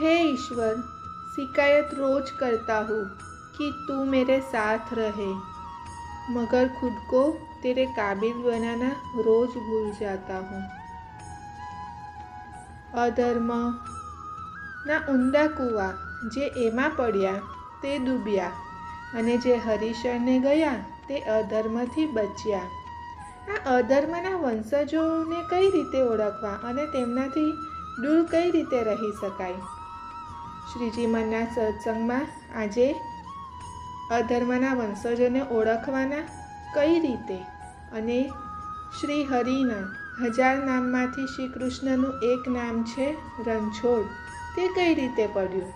हे ईश्वर शिकायत रोज करता हूँ कि तू मेरे साथ रहे मगर खुद को तेरे काबिल बनाना रोज भूल जाता हूँ અધર્મ ના ઊંડા કૂવા જે એમાં પડ્યા તે ડૂબ્યા અને જે હરિશરને ગયા તે અધર્મથી બચ્યા આ અધર્મના વંશજોને કઈ રીતે ઓળખવા અને તેમનાથી દૂર કઈ રીતે રહી શકાય શ્રીજી મનના સત્સંગમાં આજે અધર્મના વંશજોને ઓળખવાના કઈ રીતે? અને શ્રી હરિના હજાર નામમાંથી શ્રી કૃષ્ણનું એક નામ છે રણછોડ. તે કઈ રીતે પડ્યું?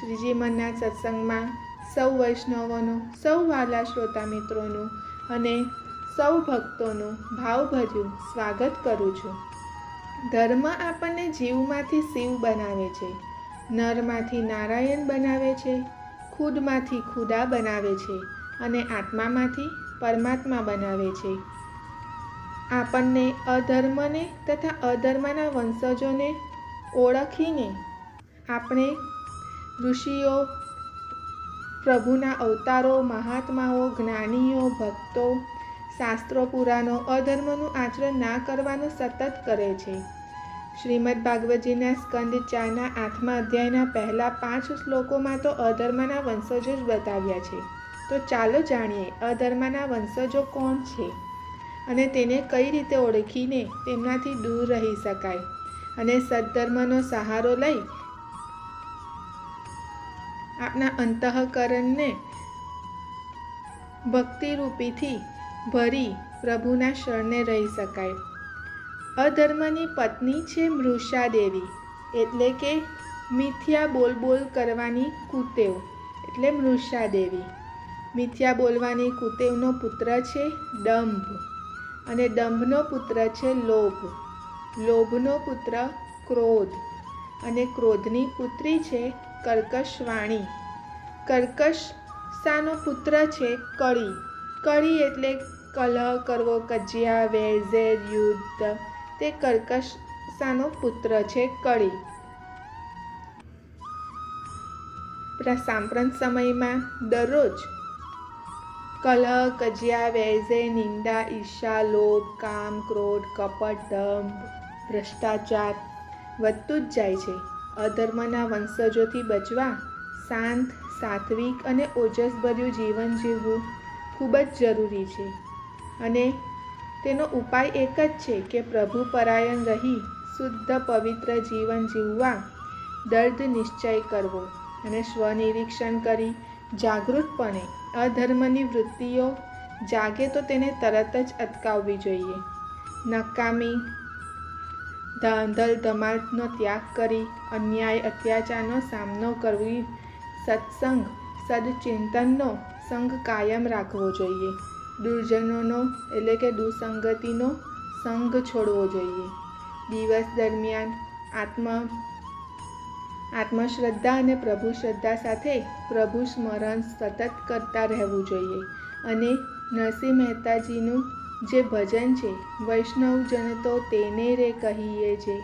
શ્રીજી મનના સત્સંગમાં સૌ વૈષ્ણવોનું, સૌ વાલા શ્રોતા મિત્રોનું અને સૌ ભક્તોનું ભાવભર્યું સ્વાગત કરું છું. ધર્મ આપણને જીવમાંથી શિવ બનાવે છે. નરમાંથી નારાયણ બનાવે છે, ખુદમાંથી ખુદા બનાવે છે અને આત્મામાંથી પરમાત્મા બનાવે છે. આપણને અધર્મને તથા અધર્મના વંશજોને ઓળખીને આપણે ઋષિઓ, પ્રભુના અવતારો, મહાત્માઓ, જ્ઞાનીઓ, ભક્તો, શાસ્ત્રો પુરાણો અધર્મનું આચરણ ના કરવાનું સતત કરે છે. શ્રીમદ ભાગવતજીના સ્કંદ ચારના આઠમા અધ્યાયના પહેલા પાંચ શ્લોકોમાં તો અધર્મના વંશજો જ બતાવ્યા છે. તો ચાલો જાણીએ, અધર્મના વંશજો કોણ છે? અને તેને કઈ રીતે ઓળખીને તેમનાથી દૂર રહી શકાય? અને સદ્ધર્મનો સહારો લઈ આપના અંતઃકરણને ભક્તિરૂપીથી ભરી પ્રભુના શરણે રહી શકાય. અધર્મની પત્ની છે મૃષા દેવી. એટલે કે મિથ્યા બોલ બોલ કરવાની કુતેવ. એટલે મૃષા દેવી. મિથ્યા બોલવાની કુતેવનો પુત્ર છે દંભ. અને દંભનો પુત્ર છે લોભ. લોભનો પુત્ર ક્રોધ. અને ક્રોધની પુત્રી છે કર્કશવાણી. કર્કશ સાનો પુત્ર છે કળી. કળી એટલે કલહ, કરવો, કજિયા વેઝેર યુદ્ધ તે કર્કશાનો પુત્ર છે કળી. સાંપ્રત સમયમાં દરરોજ કલહ કજિયા વેઝે, નિંદા ઈર્ષા લોભ, કામ, ક્રોધ, કપટ, દંભ, ભ્રષ્ટાચાર વધતું જ જાય છે. અધર્મના વંશજોથી બચવા શાંત, સાત્વિક અને ઓજસભર્યું જીવન જીવવું ખૂબ જ જરૂરી છે. અને તેનો ઉપાય એક જ છે કે પ્રભુ પરાયણ રહી, શુદ્ધ, પવિત્ર જીવન જીવવા દર્દ નિશ્ચય કરવો અને સ્વનિરીક્ષણ કરી જાગૃતપણે અધર્મની વૃત્તિઓ જાગે તો તેને તરત જ અટકાવવી જોઈએ. નકામી ધાંધલ ધમાલનો ત્યાગ કરી અન્યાય, અત્યાચારનો સામનો કરવી, સત્સંગ, સદચિંતનનો સંગ કાયમ રાખવો જોઈએ. દુર્જનોનો એટલે કે દુસંગતિનો સંગ છોડવો જોઈએ. દિવસ દરમિયાન આત્મ, આત્મશ્રદ્ધા અને પ્રભુ શ્રદ્ધા સાથે પ્રભુ સ્મરણ સતત કરતા રહેવું જોઈએ. અને નરસિંહ મહેતાજીનું જે ભજન છે, વૈષ્ણવજન તો તેને રે કહીએ છે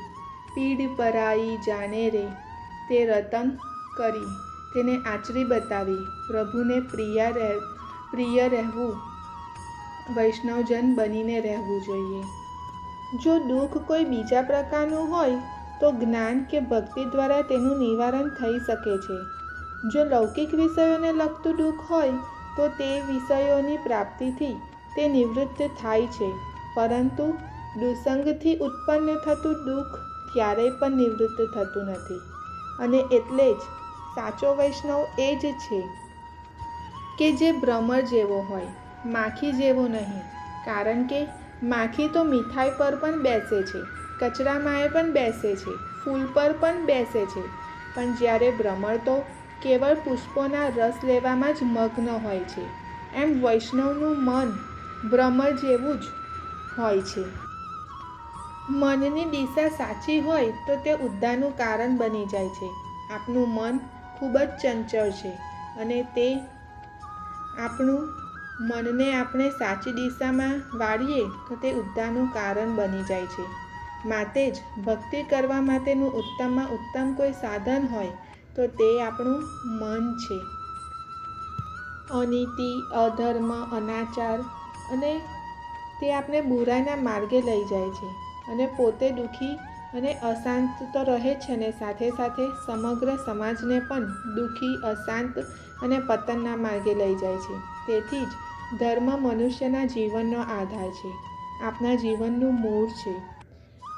પીડ પરાઈ જાણે રે, તે રતન કરી, તેને આચરી બતાવી, પ્રભુને પ્રિય રહે, પ્રિય રહેવું વૈષ્ણવજન બનીને રહેવું જોઈએ. જો દુઃખ કોઈ બીજા પ્રકારનું હોય, તો જ્ઞાન કે ભક્તિ દ્વારા તેનું નિવારણ થઈ શકે છે. જો લૌકિક વિષયોને લગતું દુઃખ હોય, તો તે વિષયોની પ્રાપ્તિથી તે નિવૃત્ત થાય છે. પરંતુ દુસંગથી ઉત્પન્ન થતું દુઃખ ક્યારેય પણ નિવૃત્ત થતું નથી. અને એટલે જ સાચો વૈષ્ણવ એ જ છે કે જે ભ્રમર જેવો હોય. માખી જેવો નહીં, કારણ કે માખી તો મીઠાઈ પર પણ બેસે છે કચરામાં પણ બેસે છે, ફૂલ પર પણ બેસે છે. પણ જ્યારે ભ્રમર તો કેવળ પુષ્પોના રસ લેવામાં જ મગ્ન હોય છે, એમ વૈષ્ણવનું મન ભ્રમર જેવું જ હોય છે. મનની દિશા સાચી હોય તો તે ઉદ્દાનું કારણ બની જાય છે. આપનું મન ખૂબ જ ચંચળ છે અને તે આપણું મનને આપણે સાચી દિશામાં વાળીએ તો તે ઉદ્ધારનું કારણ બની જાય છે. માટે જ ભક્તિ કરવા માટેનું ઉત્તમમાં ઉત્તમ કોઈ સાધન હોય તો તે આપણું મન છે. અનીતિ, અધર્મ, અનાચાર અને તે આપણે બુરાના માર્ગે લઈ જાય છે અને પોતે દુઃખી અને અશાંત તો રહે છે ને સાથે સાથે સમગ્ર સમાજને પણ દુઃખી, અશાંત અને પતનના માર્ગે લઈ જાય છે. તેથી જ ધર્મ મનુષ્યના જીવનનો આધાર છે. આપણા જીવનનું મૂળ છે.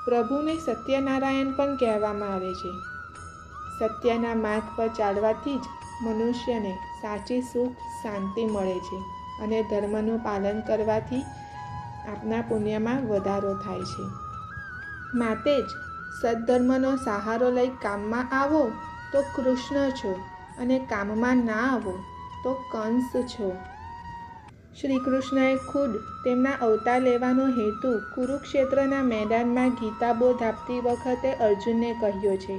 પ્રભુને સત્યનારાયણ પણ કહેવામાં આવે છે. સત્યના માર્ગ પર ચાલવાથી જ મનુષ્યને સાચી સુખ, શાંતિ મળે છે અને ધર્મનું પાલન કરવાથી આપના પુણ્યમાં વધારો થાય છે. માટે જ સદ્ધર્મનો સહારો લઈ કામમાં આવો તો કૃષ્ણ છો અને કામમાં ના આવો તો કંસ છો. શ્રી કૃષ્ણએ ખુદ તેમના અવતાર લેવાનો હેતુ કુરુક્ષેત્રના મેદાનમાં ગીતાબોધ આપતી વખતે અર્જુનને કહ્યો છે.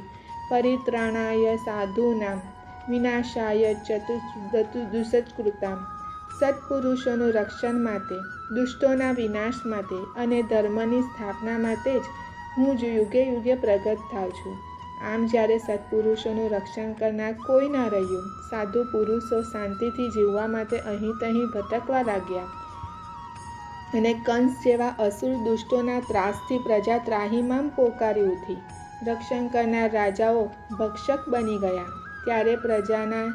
પરિત્રાણાય સાધુનામ, વિનાશાય ચતુ દુષત્કૃતામ સત્પુરુષોનું રક્ષણ માટે, દુષ્ટોના વિનાશ માટે અને ધર્મની સ્થાપના માટે જ હું જ યુગે યુગે પ્રગટ થાઉં છું. આમ જ્યારે સત્પુરુષોનું રક્ષણ કરનાર કોઈ ના રહ્યું, સાધુ પુરુષો શાંતિથી જીવવા માટે અહીં તહીં ભટકવા લાગ્યા. અને કંસ જેવા અસુર દુષ્ટોના ત્રાસથી પ્રજા ત્રાહીમામ પોકારી ઉઠી. રક્ષણ કરનાર રાજાઓ ભક્ષક બની ગયા. ત્યારે પ્રજાના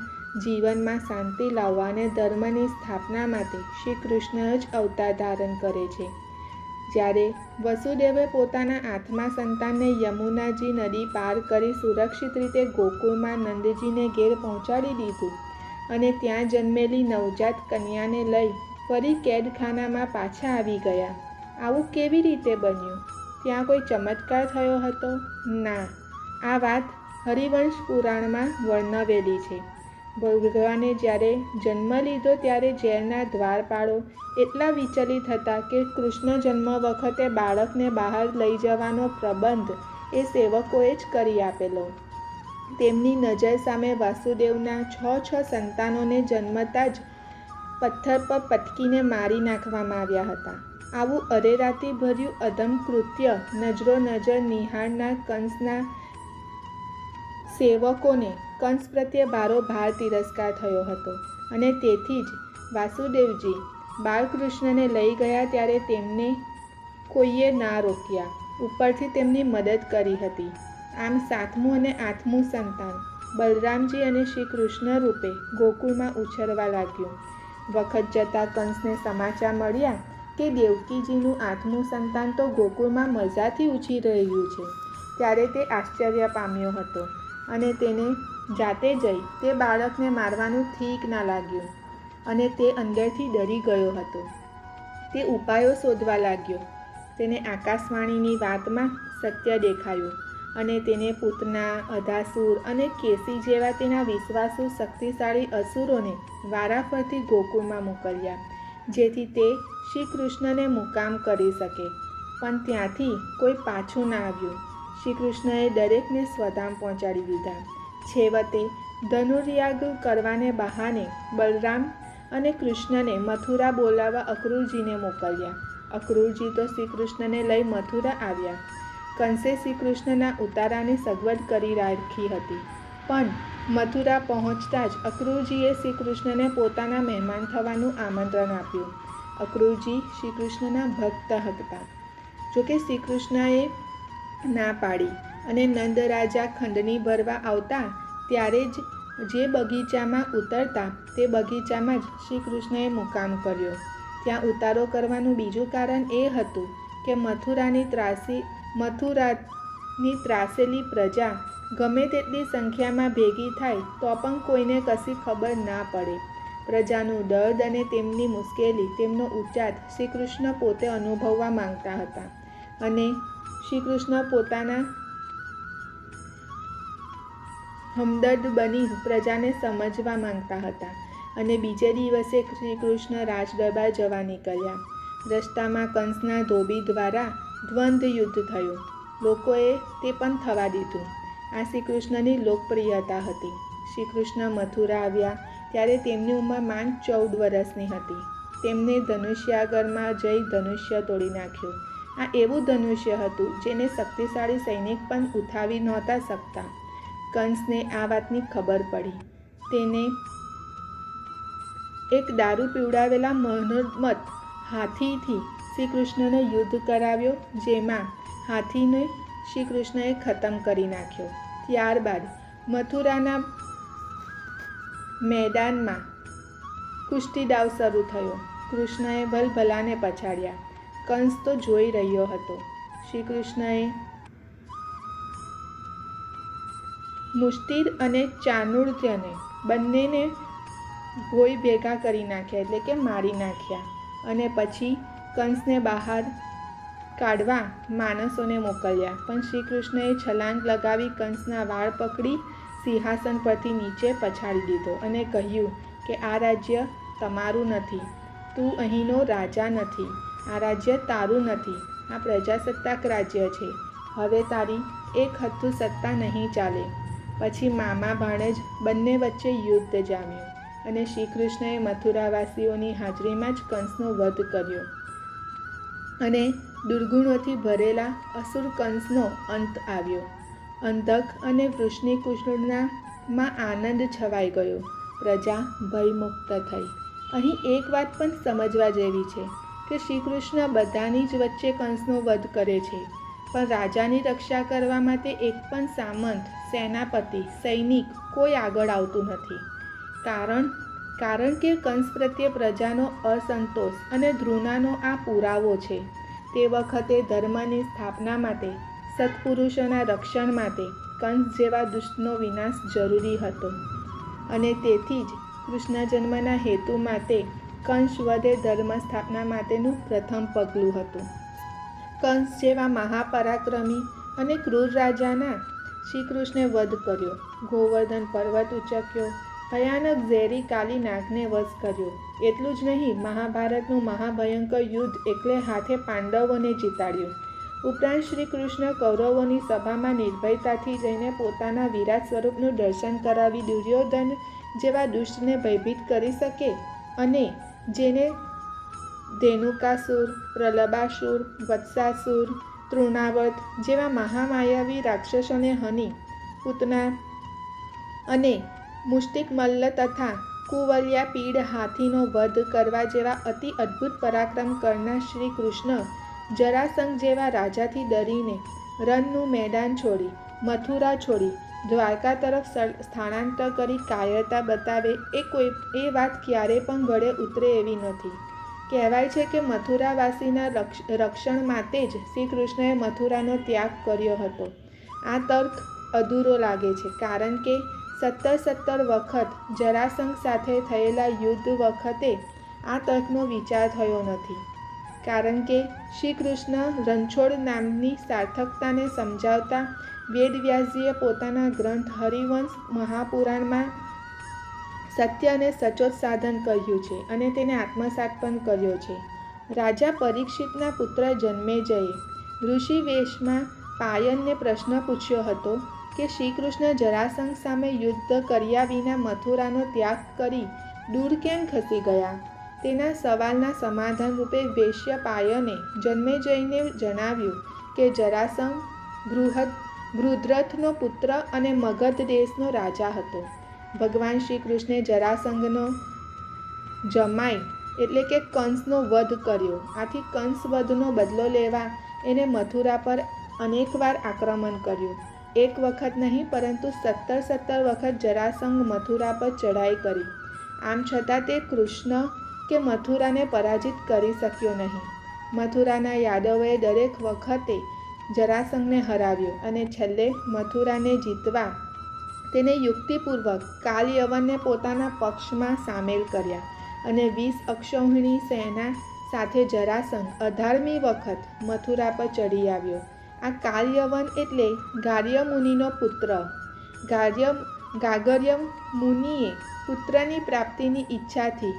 જીવનમાં શાંતિ લાવવા અને ધર્મની સ્થાપના માટે શ્રી કૃષ્ણ જ અવતાર ધારણ કરે છે. જ્યારે વસુદેવે પોતાના આઠમા સંતાનને યમુનાજી નદી પાર કરી સુરક્ષિત રીતે ગોકુળમાં નંદજીને ઘેર પહોંચાડી દીધું અને ત્યાં જન્મેલી નવજાત કન્યાને લઈ ફરી કેદખાનામાં પાછા આવી ગયા. આવું કેવી રીતે બન્યું? ત્યાં કોઈ ચમત્કાર થયો હતો? ના. આ વાત હરિવંશ પુરાણમાં વર્ણવેલી છે. ભગવાને જ્યારે જન્મ લીધો ત્યારે ઝેરના દ્વારપાળો એટલા વિચલિત હતા કે કૃષ્ણ જન્મ વખતે બાળકને બહાર લઈ જવાનો પ્રબંધ એ સેવકોએ જ કરી આપેલો. તેમની નજર સામે વાસુદેવના છ છ સંતાનોને જન્મતા જ પથ્થર પર પટકીને મારી નાખવામાં આવ્યા હતા. આવું અરેરાતી ભર્યું અધમ કૃત્ય નજરો નજર નિહાળનાર કંસના સેવકોને કંસ પ્રત્યે ભારોભાર તિરસ્કાર થયો હતો અને તેથી જ વાસુદેવજી બાળકૃષ્ણને લઈ ગયા ત્યારે તેમને કોઈએ ના રોક્યા. ઉપરથી તેમની મદદ કરી હતી. આમ સાતમું અને આઠમું સંતાન બલરામજી અને શ્રી કૃષ્ણ રૂપે ગોકુળમાં ઉછરવા લાગ્યું. વખત જતાં કંસને સમાચાર મળ્યા કે દેવકીજીનું આઠમું સંતાન તો ગોકુળમાં મજાથી ઉછી રહ્યું છે. ત્યારે તે આશ્ચર્ય પામ્યો હતો અને તેને જાતે જઈ તે બાળકને મારવાનું ઠીક ના લાગ્યું અને તે અંદરથી ડરી ગયો હતો. તે ઉપાયો શોધવા લાગ્યો. તેને આકાશવાણીની વાતમાં સત્ય દેખાયું અને તેને પૂતના, અધાસુર અને કેસી જેવા તેના વિશ્વાસુ, શક્તિશાળી અસુરોને વારાફરતી ગોકુળમાં મોકલ્યા, જેથી તે શ્રી કૃષ્ણને મુકામ કરી શકે. પણ ત્યાંથી કોઈ પાછું ના આવ્યું. શ્રી કૃષ્ણએ દરેકને સ્વધામ પહોંચાડી દીધા. છેવટે ધનુર્યાગ કરવાને બહાને બલરામ અને કૃષ્ણને મથુરા બોલાવવા અક્રૂરજીને મોકલ્યા. અક્રૂરજી તો શ્રીકૃષ્ણને લઈ મથુરા આવ્યા. કંસે શ્રીકૃષ્ણના ઉતારાની સગવડ કરી રાખી હતી. પણ મથુરા પહોંચતા જ અક્રૂરજીએ શ્રીકૃષ્ણને પોતાના મહેમાન થવાનું આમંત્રણ આપ્યું. અક્રૂરજી શ્રીકૃષ્ણના ભક્ત હતા. જોકે શ્રીકૃષ્ણએ ના પાડી. અને નંદરાજા ખંડની ભરવા આવતા ત્યારે જ જે બગીચામાં ઉતરતા તે બગીચામાં જ શ્રી કૃષ્ણએ મુકામ કર્યો. ત્યાં ઉતારો કરવાનું બીજું કારણ એ હતું કે મથુરાની ત્રાસી, મથુરાની ત્રાસેલી પ્રજા ગમે તેટલી સંખ્યામાં ભેગી થાય તો પણ કોઈને કશી ખબર ના પડે. પ્રજાનું દર્દ અને તેમની મુશ્કેલી, તેમનો ઉચ્ચાર શ્રી કૃષ્ણ પોતે અનુભવવા માંગતા હતા. અને શ્રી કૃષ્ણ પોતાના હમદર્દ બની પ્રજાને સમજવા માંગતા હતા અને બીજે દિવસે શ્રી કૃષ્ણ રાજદરબાર જવા નીકળ્યા. રસ્તામાં કંસના ધોબી દ્વારા દ્વંદ્વ યુદ્ધ થયું. લોકોએ તે પણ થવા દીધું. આ શ્રી કૃષ્ણની લોકપ્રિયતા હતી. શ્રી કૃષ્ણ મથુરા આવ્યા ત્યારે તેમની ઉંમર માંડ ચૌદ વર્ષની હતી. તેમને ધનુષ્યાગરમાં જઈ ધનુષ્ય તોડી નાખ્યું. આ એવું ધનુષ્ય હતું જેને શક્તિશાળી સૈનિક પણ ઉઠાવી નહોતા શકતા. કંસને આ વાતની ખબર પડી. તેને એક દારૂ પીવડાવેલા મનોમત હાથીથી શ્રી કૃષ્ણનો યુદ્ધ કરાવ્યો, જેમાં હાથીને શ્રી કૃષ્ણએ ખતમ કરી નાખ્યો. ત્યારબાદ મથુરાના મેદાનમાં કુસ્તી દાવ શરૂ થયો. કૃષ્ણએ ભલભલાને પછાડ્યા. કંસ તો જોઈ રહ્યો હતો. શ્રી કૃષ્ણએ મુષ્ટિર અને ચાનુર્ધ્યને બંનેને ભોય ભેગા કરી નાખ્યા, એટલે કે મારી નાખ્યા. અને પછી કંસને બહાર કાઢવા માણસોને મોકલ્યા. પણ શ્રી કૃષ્ણએ છલાંગ લગાવી કંસના વાળ પકડી સિંહાસન પરથી નીચે પછાડી દીધો અને કહ્યું કે, આ રાજ્ય તમારું નથી. તું અહીંનો રાજા નથી. આ રાજ્ય તારું નથી. આ પ્રજાસત્તાક રાજ્ય છે. હવે તારી એક હથ્થું સત્તા નહીં ચાલે. પછી મામા ભાણેજ બંને વચ્ચે યુદ્ધ જામ્યું અને શ્રી કૃષ્ણએ મથુરાવાસીઓની હાજરીમાં જ કંસનો વધ કર્યો. અને દુર્ગુણોથી ભરેલા અસુર કંસનો અંત આવ્યો. અંધક અને વૃષ્ણિકૃષ્ણનામાં આનંદ છવાઈ ગયો. પ્રજા ભયમુક્ત થઈ. અહીં એક વાત પણ સમજવા જેવી છે કે શ્રી કૃષ્ણ બધાની જ વચ્ચે કંસનો વધ કરે છે. પણ રાજાની રક્ષા કરવા માટે એક પણ સામંત સેનાપતિ, સૈનિક કોઈ આગળ આવતું નથી. કારણ કારણ કે કંસ પ્રત્યે પ્રજાનો અસંતોષ અને ધૃણાનો આ પુરાવો છે. તે વખતે ધર્મની સ્થાપના માટે, સત્પુરુષોના રક્ષણ માટે કંસ જેવા દુષ્ટનો વિનાશ જરૂરી હતો. અને તેથી જ કૃષ્ણ જન્મના હેતુ માટે કંસ વધે ધર્મ સ્થાપના માટેનું પ્રથમ પગલું હતું. કંસ જેવા મહાપરાક્રમી અને ક્રૂર રાજાના શ્રી કૃષ્ણે વધ કર્યો. ગોવર્ધન પર્વત ઉચક્યો. ભયાનક ઝેરી કાલી નાગને વશ કર્યો. એટલું જ નહીં, મહાભારતનું મહાભયંકર યુદ્ધ એકલે હાથે પાંડવોને જીતાડ્યું. ઉપરાંત શ્રી કૃષ્ણ કૌરવોની સભામાં નિર્ભયતાથી જઈને પોતાના વિરાટ સ્વરૂપનું દર્શન કરાવી દુર્યોધન જેવા દુષ્ટને ભયભીત કરી શકે અને જેને ધેનુકાસુર, પ્રલબાસુર, વત્સાસુર તૃણાવત જેવા મહામાયાવી રાક્ષસોને હની પૂતના અને મુષ્ટિક મલ્લ તથા કુવલિયા પીડ હાથીનો વધ કરવા જેવા અતિ અદ્ભુત પરાક્રમ કરનાર શ્રી કૃષ્ણ જરાસંઘ જેવા રાજાથી ડરીને રનનું મેદાન છોડી, મથુરા છોડી, દ્વારકા તરફ સ્થાનાંતર કરી કાયરતા બતાવે એ કોઈ, એ વાત ક્યારે પણ ગળે ઉતરે એવી નથી. કહેવાય છે કે મથુરાવાસીના રક્ષણ માટે જ શ્રી કૃષ્ણએ મથુરાનો ત્યાગ કર્યો હતો. આ તર્ક અધૂરો લાગે છે, કારણ કે સત્તર સત્તર વખત જરાસંઘ સાથે થયેલા યુદ્ધ વખતે આ તર્કનો વિચાર થયો નથી. કારણ કે શ્રી કૃષ્ણ રણછોડ નામની સાર્થકતાને સમજાવતા વેદવ્યાસજીએ પોતાના ગ્રંથ હરિવંશ મહાપુરાણમાં સત્ય અને સચોટ સાધન કહ્યું છે અને તેને આત્મસાત પણ કર્યો છે. રાજા પરીક્ષિતના પુત્ર જન્મેજયે ઋષિ વેશમાં પાયનને પ્રશ્ન પૂછ્યો હતો કે શ્રી કૃષ્ણ જરાસંઘ સામે યુદ્ધ કર્યા વિના મથુરાનો ત્યાગ કરી દૂર કેમ ખસી ગયા? તેના સવાલના સમાધાન રૂપે વેશ્ય પાયને જન્મેજયને જણાવ્યું કે જરાસંઘ બૃહદ, બૃદ્રથનો પુત્ર અને મગધ દેશનો રાજા હતો. ભગવાન શ્રી કૃષ્ણે જરાસંઘનો જમાઈ એટલે કે કંસનો વધ કર્યો. આથી કંસ વધનો બદલો લેવા એને મથુરા પર અનેકવાર આક્રમણ કર્યું. એક વખત નહીં, પરંતુ સત્તર સત્તર વખત જરાસંઘ મથુરા પર ચઢાઈ કરી. આમ છતાં તે કૃષ્ણ કે મથુરાને પરાજિત કરી શક્યો નહીં. મથુરાના યાદવોએ દરેક વખતે જરાસંઘને હરાવ્યો અને છેલ્લે મથુરાને જીતવા તેને યુક્તિપૂર્વક કાલિયવનને પોતાના પક્ષમાં સામેલ કર્યા અને વીસ અક્ષૌહિણી સેના સાથે જરાસંઘ અઢારમી વખત મથુરા પર ચડી આવ્યો. આ કાલ્યવન એટલે ગાર્ય મુનિનો પુત્ર. ગાર્ય ગાગર્ય મુનિએ પુત્રની પ્રાપ્તિની ઈચ્છાથી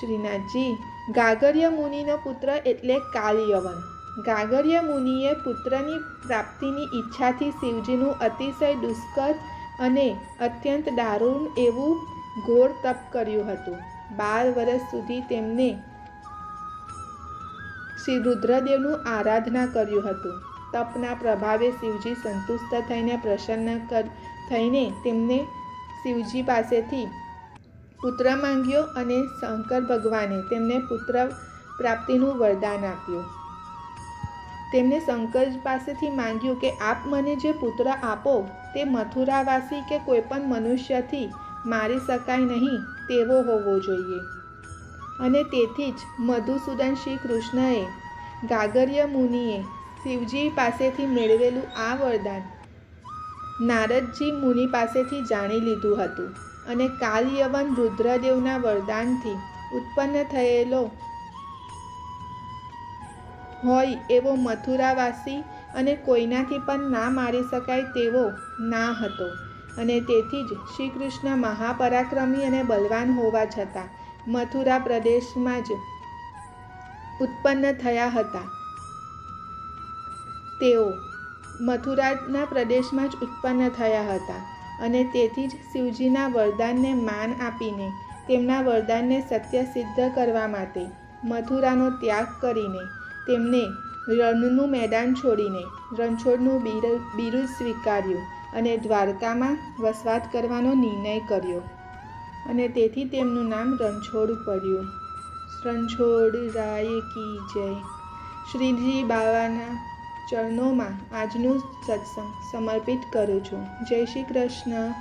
શ્રીનાથજી ગાગર્ય મુનિનો પુત્ર એટલે કાલયવન. ગાગર્ય મુનિએ પુત્રની પ્રાપ્તિની ઈચ્છાથી શિવજીનું અતિશય દુષ્કર અને અત્યંત દારૂણ એવું ઘોર તપ કર્યું હતું. બાર વર્ષ સુધી તેમને શ્રી રુદ્રદેવનું આરાધના કર્યું હતું. તપના પ્રભાવે શિવજી સંતુષ્ટ થઈને પ્રસન્ન કર, થઈને તેમને શિવજી પાસેથી પુત્ર માંગ્યો અને શંકર ભગવાને તેમને પુત્ર પ્રાપ્તિનું વરદાન આપ્યું. તેમને શંકર પાસેથી માંગ્યું કે, આપ મને જે પુત્ર આપો, તે મથુરાવાસી કે કોઈપણ મનુષ્યથી મારી શકાય નહીં, તેવો હોવો જોઈએ. અને તેથી જ મધુસૂદન શ્રી કૃષ્ણએ ગાગર્ય મુનિએ શિવજી પાસેથી મેળવેલું આ વરદાન નારદજી મુનિ પાસેથી જાણી લીધું હતું અને કાલયવન રુદ્રદેવના વરદાનથી ઉત્પન્ન થયેલો હોય એવો મથુરાવાસી અને કોઈનાથી પણ ના મારી શકાય તેવો ના હતો. અને તેથી જ શ્રી કૃષ્ણ મહાપરાક્રમી અને બલવાન હોવા છતાં મથુરા પ્રદેશમાં જ ઉત્પન્ન થયા હતા. તેઓ મથુરાના પ્રદેશમાં જ ઉત્પન્ન થયા હતા અને તેથી જ શિવજીના વરદાનને માન આપીને તેમના વરદાનને સત્ય સિદ્ધ કરવા માટે મથુરાનો ત્યાગ કરીને તેમને રણનું મેદાન છોડીને રણછોડનું બિરુદ સ્વીકાર્યું અને દ્વારકામાં વસવાટ કરવાનો નિર્ણય કર્યો. અને તેથી તેમનું નામ રણછોડ પડ્યું. રણછોડ રાય કી જય. શ્રીજી બાવાના ચરણોમાં આજનું સત્સંગ સમર્પિત કરું છું. જય શ્રી કૃષ્ણ.